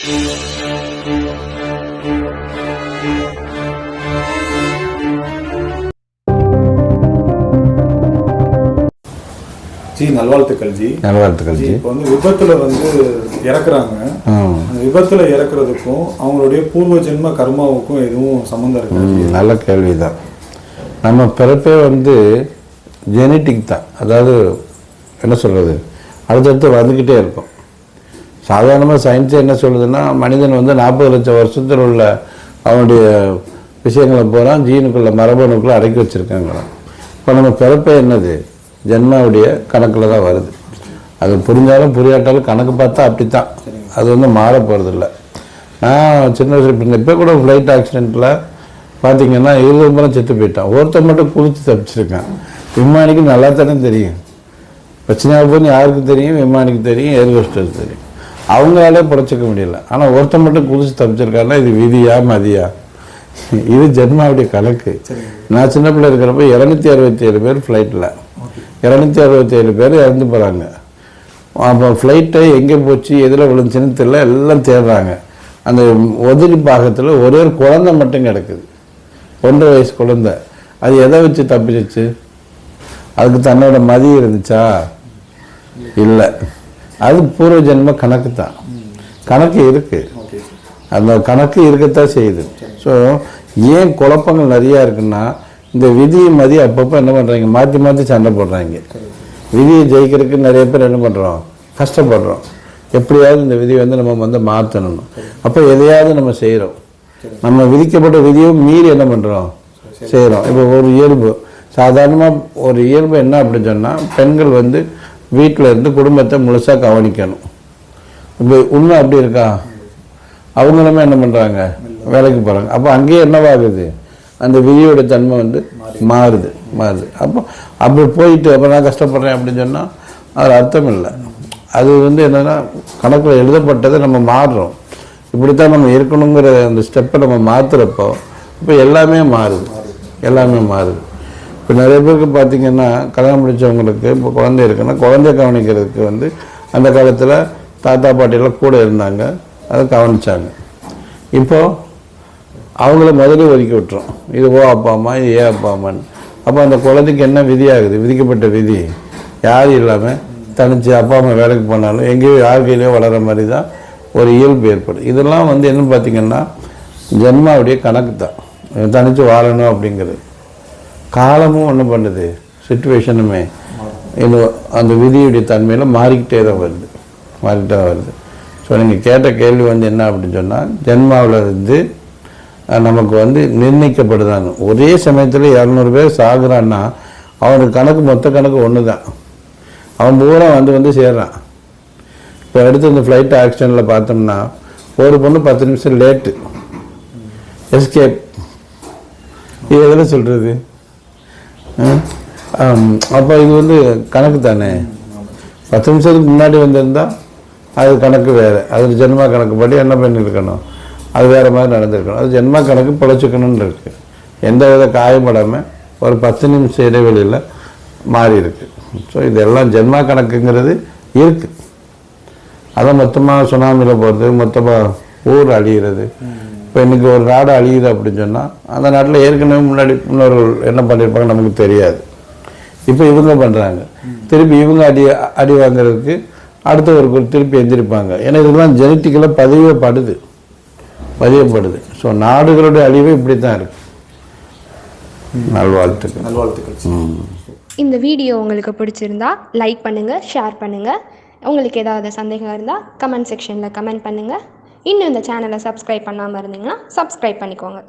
G நல்வாழ்த்துக்கள் G. நல்வாழ்த்துக்கள் G இப்போ வந்து விபத்துல வந்து இறக்குறாங்க. அந்த விபத்துல இறக்குறதுக்கும் அவங்களுடைய பூர்வ ஜென்ம கர்மாவுக்கும் எதுவும் சம்மந்தம் இருக்கா நல்ல கேள்வி தான் நம்ம பிறப்பே வந்து ஜெனட்டிக் தான். அதாவது என்ன சொல்கிறது அடுத்தடுத்து வந்துக்கிட்டே இருக்கும். சாதாரணமாக சயின்ஸே என்ன சொல்லுதுன்னா மனிதன் வந்து நாற்பது லட்சம் வருஷத்தில் உள்ள அவனுடைய விஷயங்களை பூரா ஜீனுக்குள்ள மரபணுக்குள்ள அடக்கி வச்சுருக்காங்களாம். இப்போ நம்ம பிறப்பே என்னது? ஜென்மாவுடைய கணக்கில் தான் வருது. அது புரிஞ்சாலும் புரியாட்டாலும் கணக்கு பார்த்தா அப்படி தான் அது வந்து மாற போகிறதில்ல நான் சின்ன வயசுல இப்போ கூட ஃப்ளைட் ஆக்சிடெண்ட்டில் பார்த்தீங்கன்னா இருபது முறை செத்து போயிட்டான். ஒருத்தர் மட்டும் குளித்து தப்பிச்சிருக்கான். விமானிக்கு நல்லா தானே தெரியும் பிரச்சனையாக போய் யாருக்கு தெரியும்? விமானிக்கு தெரியும் ஏர் ஹோஸ்டருக்கு தெரியும். அவங்களாலே புடைச்சிக்க முடியல. ஆனால் ஒருத்தன் மட்டும் குதிச்சு தப்பிச்சிருக்காருன்னா இது விதியா மதியா? இது ஜென்மாவுடைய கணக்கு. நான் சின்ன பிள்ளை இருக்கிறப்ப இரநூத்தி அறுபத்தி ஏழு பேர் ஃப்ளைட்டில் இரநூத்தி அறுபத்தி ஏழு பேர் இறந்து போகிறாங்க அப்போ ஃப்ளைட்டை எங்கே போச்சு எதில் விழுந்துச்சுன்னு தெரியல எல்லாம் தேடுறாங்க. அந்த உதவி பாகத்தில் ஒரே ஒரு குழந்தை மட்டும் கிடக்குது. ஒன்றரை வயசு குழந்தை. அது எதை வச்சு தப்பிச்சிச்சு? அதுக்கு தன்னோட மதி இருந்துச்சா? இல்லை. அது பூர்வ ஜென்ம கணக்கு தான் கணக்கு இருக்கு. அந்த கணக்கு இருக்கத்தான் செய்யுது. ஸோ ஏன் குழப்பங்கள் நிறையா இருக்குன்னா இந்த விதியை மதி அப்பப்போ என்ன பண்ணுறாங்க மாற்றி மாற்றி சண்டை போடுறாங்க. விதியை ஜெயிக்கிறதுக்கு நிறைய பேர் என்ன பண்ணுறோம் கஷ்டப்படுறோம். எப்படியாவது இந்த விதியை வந்து நம்ம வந்து மாற்றணும் அப்போ எதையாவது நம்ம செய்கிறோம் நம்ம விதிக்கப்பட்ட விதியும் மீறி என்ன பண்ணுறோம் செய்கிறோம் இப்போ ஒரு இயல்பு. சாதாரணமாக ஒரு இயல்பு என்ன அப்படின்னு சொன்னால் பெண்கள் வந்து வீட்டில் இருந்து குடும்பத்தை முழுசாக கவனிக்கணும். இப்போ உண்மை அப்படி இருக்கா? அவங்களுமே என்ன பண்ணுறாங்க வேலைக்கு போகிறாங்க அப்போ அங்கேயே என்னவாகுது? அந்த விதியோட தன்மை வந்து மாறுது மாறுது. அப்போ அப்படி போயிட்டு அப்போ நான் கஷ்டப்படுறேன் அப்படின்னு சொன்னால் அது அர்த்தம் இல்லை. அது வந்து என்னென்னா கணக்கில் எழுதப்பட்டதை நம்ம மாறுறோம். இப்படித்தான் நம்ம இருக்கணுங்கிற அந்த ஸ்டெப்பை நம்ம மாற்றுறப்போ இப்போ எல்லாமே மாறுது. எல்லாமே மாறுது. இப்போ நிறைய பேருக்கு பார்த்தீங்கன்னா கல்யாணம் முடிச்சவங்களுக்கு இப்போ குழந்தை இருக்குன்னா குழந்தைய கவனிக்கிறதுக்கு வந்து அந்த காலத்தில் தாத்தா பாட்டியெல்லாம் கூட இருந்தாங்க. அதை கவனிச்சாங்க. இப்போ அவங்கள முதல்ல ஒதுக்கி விட்டுரும் இது ஓ அப்பா அம்மா இது ஏ அப்பா அம்மான்னு. அப்போ அந்த குழந்தைக்கு என்ன விதியாகுது? விதிக்கப்பட்ட விதி. யாரும் இல்லாமல் தனிச்சு அப்பா அம்மா வேலைக்கு போனாலும் எங்கேயோ யார் கையிலையோ வளர மாதிரி தான் ஒரு இயல்பு ஏற்படும். இதெல்லாம் வந்து என்னன்னு பார்த்தீங்கன்னா ஜென்மாவுடைய கணக்கு தான் தனித்து வாழணும் அப்படிங்கிறது. காலமும் ஒன்று பண்ணுது. சுச்சுவேஷனுமே இன்னும் அந்த விதியுடைய தன்மையில் மாறிக்கிட்டே தான் வருது. மாறிக்கிட்டே தான் வருது. ஸோ நீங்கள் கேட்ட கேள்வி வந்து என்ன அப்படின்னு சொன்னால் ஜென்மாவில் இருந்து நமக்கு வந்து நிர்ணயிக்கப்படுதான்னு ஒரே சமயத்தில் இரநூறு பேர் சாகுறான்னா அவனுக்கு கணக்கு மொத்த கணக்கு ஒன்று தான் அவன் பூரா வந்து வந்து சேர்றான். இப்போ அடுத்து இந்த ஃப்ளைட் ஆக்சிடெண்ட்டில் பார்த்தோம்னா ஒரு பொண்ணு பத்து நிமிஷம் லேட்டு எஸ்கேப் இது எதில் சொல்கிறது அப்போ இது வந்து கணக்கு தானே? பத்து நிமிஷத்துக்கு முன்னாடி வந்திருந்தா அது கணக்கு வேறு. அது ஜென்மா கணக்குப்படி என்ன பண்ணியிருக்கணும் அது வேறு மாதிரி நடந்திருக்கணும். அது ஜென்மா கணக்கு பிழைச்சிக்கணும்னு இருக்குது எந்த வித காயப்படாமல் ஒரு பத்து நிமிஷம் இடைவெளியில் மாறி இருக்கு ஸோ இதெல்லாம் ஜென்மா கணக்குங்கிறது இருக்குது அதை மொத்தமாக சுனாமியில் போகிறது மொத்தமாக ஊர் அழிகிறது இப்போ இன்னைக்கு ஒரு நாடு அழியுது அப்படின்னு சொன்னால் அந்த நாட்டில் ஏற்கனவே முன்னாடி முன்னோர்கள் என்ன பண்ணியிருப்பாங்க நமக்கு தெரியாது. இப்போ இவங்க பண்ணுறாங்க திருப்பி இவங்க அடி அடி வாங்குறதுக்கு அடுத்த ஒரு திருப்பி எந்திரிப்பாங்க. ஏன்னா இதெல்லாம் ஜெனட்டிக்கலாக பதியப்படுது. பதியப்படுது. ஸோ நாடுகளுடைய அழிவு இப்படி தான் இருக்கு. நல்வாழ்த்துக்கள். நல்வாழ்த்துக்கள். இந்த வீடியோ உங்களுக்கு பிடிச்சிருந்தா லைக் பண்ணுங்கள் ஷேர் பண்ணுங்கள் உங்களுக்கு ஏதாவது சந்தேகம் இருந்தால் கமெண்ட் செக்ஷனில் கமெண்ட் பண்ணுங்கள் இன்னும் இந்த சேனலை சப்ஸ்கிரைப் பண்ணாமல் இருந்தீங்கன்னா சப்ஸ்கிரைப் பண்ணிக்கோங்க.